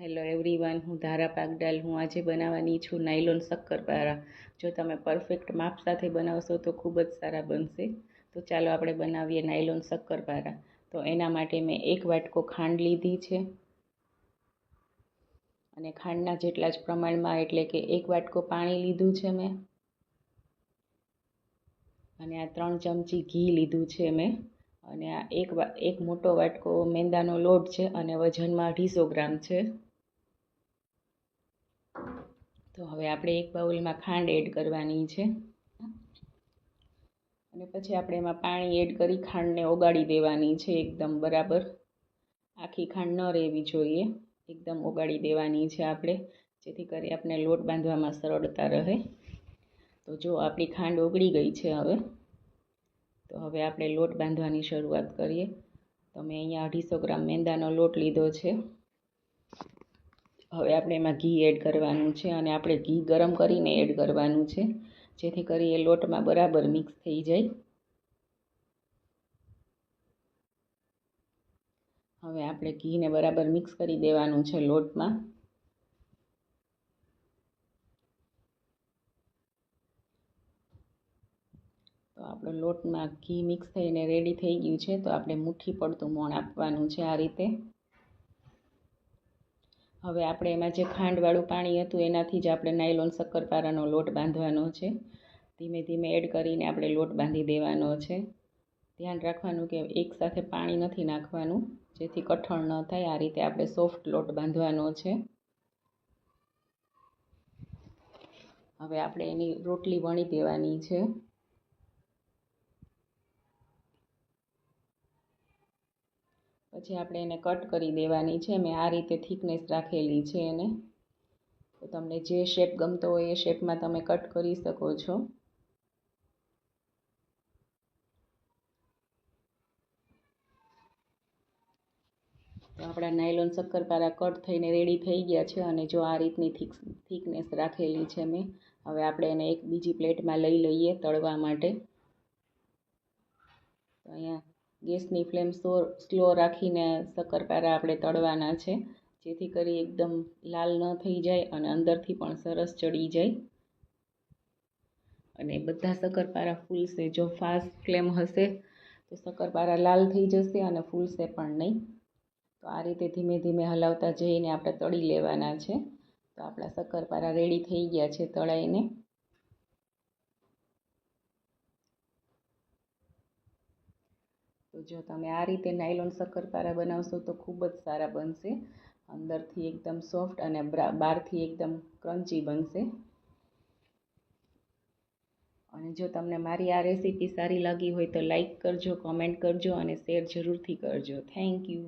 Hello everyone હું ધારા પાગડાલ, હું આજે બનાવવાની છું નાયલોન શક્કરપારા. જો તમે પરફેક્ટ માપ સાથે બનાવશો તો ખૂબ જ સારા બનશે. તો ચાલો આપણે બનાવીએ નાયલોન શક્કરપારા. તો એના માટે મેં એક વાટકો ખાંડ લીધી છે. અને ખાંડના જેટલા જ પ્રમાણમાં, એટલે કે એક વાટકો પાણી લીધું છે મેં. અને આ ત્રણ ચમચી ઘી લીધું છે મેં. અને આ એક એક મોટો વાટકો મેંદાનો લોટ છે અને વજનમાં અઢીસો ગ્રામ છે. તો હવે આપણે એક બાઉલમાં ખાંડ એડ કરવાની છે. અને પછી આપણે એમાં પાણી એડ કરી ખાંડને ઓગાળી દેવાની છે એકદમ બરાબર. આખી ખાંડ ન રહેવી જોઈએ. એકદમ ઓગાળી દેવાની છે આપણે, જેથી કરી આપણે લોટ બાંધવામાં સરળતા રહે. તો જો આપણી ખાંડ ઓગળી ગઈ છે હવે, તો હવે આપણે લોટ બાંધવાની શરૂઆત કરીએ. તો મેં અહીંયા અઢીસો ગ્રામ મેંદાનો લોટ લીધો છે. હવે આપણે એમાં ઘી એડ કરવાનું છે અને આપણે ઘી ગરમ કરીને એડ કરવાનું છે. જેથી કરી એ લોટમાં બરાબર મિક્સ થઈ જાય. હવે આપણે ઘીને બરાબર મિક્સ કરી દેવાનું છે લોટમાં. તો આપણો લોટમાં ઘી મિક્સ થઈને રેડી થઈ ગયું છે. તો આપણે મુઠ્ઠી પડતું મોણ આપવાનું છે આ રીતે. હવે આપણે એમાં જે ખાંડવાળું પાણી હતું, એનાથી જ આપણે નાયલોન શક્કરપારાનો લોટ બાંધવાનો છે. ધીમે ધીમે એડ કરીને આપણે લોટ બાંધી દેવાનો છે. ધ્યાન રાખવાનું કે એકસાથે પાણી નથી નાખવાનું, જેથી કઠણ ન થાય. આ રીતે આપણે સોફ્ટ લોટ બાંધવાનો છે. હવે આપણે એની રોટલી વણી દેવાની છે. પછી આપણે એને કટ કરી દેવાની છે. મેં આ રીતે થિકનેસ રાખેલી છે એને. તો તમને જે શેપ ગમતો હોય એ શેપમાં તમે કટ કરી શકો છો. તો આપણા નાયલોન શક્કરપારા કટ થઈને રેડી થઈ ગયા છે અને જો આ રીતની થીક, થિકનેસ રાખેલી છે મેં, હવે આપણે એને એક બીજી પ્લેટમાં લઈ લઈએ તળવા માટે. તો અહીંયા ગેસની ફ્લેમ સ્લો રાખીને શક્કરપારા આપણે તળવાના છે, જેથી કરી એકદમ લાલ ન થઈ જાય અને અંદરથી પણ સરસ ચડી જાય. અને બધા શક્કરપારા ફૂલશે. જો ફાસ્ટ ફ્લેમ હશે, તો શક્કરપારા લાલ થઈ જશે અને ફૂલશે પણ નહીં. તો આ રીતે ધીમે ધીમે હલાવતા જઈને આપણે તળી લેવાના છે. તો આપણા શક્કરપારા રેડી થઈ ગયા છે તળાઈને. તો જો તમે આ રીતે નાયલોન શક્કરપારા બનાવશો તો ખૂબ જ સારા બનશે. અંદરથી એકદમ સોફ્ટ અને બહારથી એકદમ ક્રન્ચી બનશે. અને જો તમને મારી આ રેસીપી સારી લાગી હોય તો લાઈક કરજો, કોમેન્ટ કરજો અને શેર જરૂરથી કરજો. Thank you.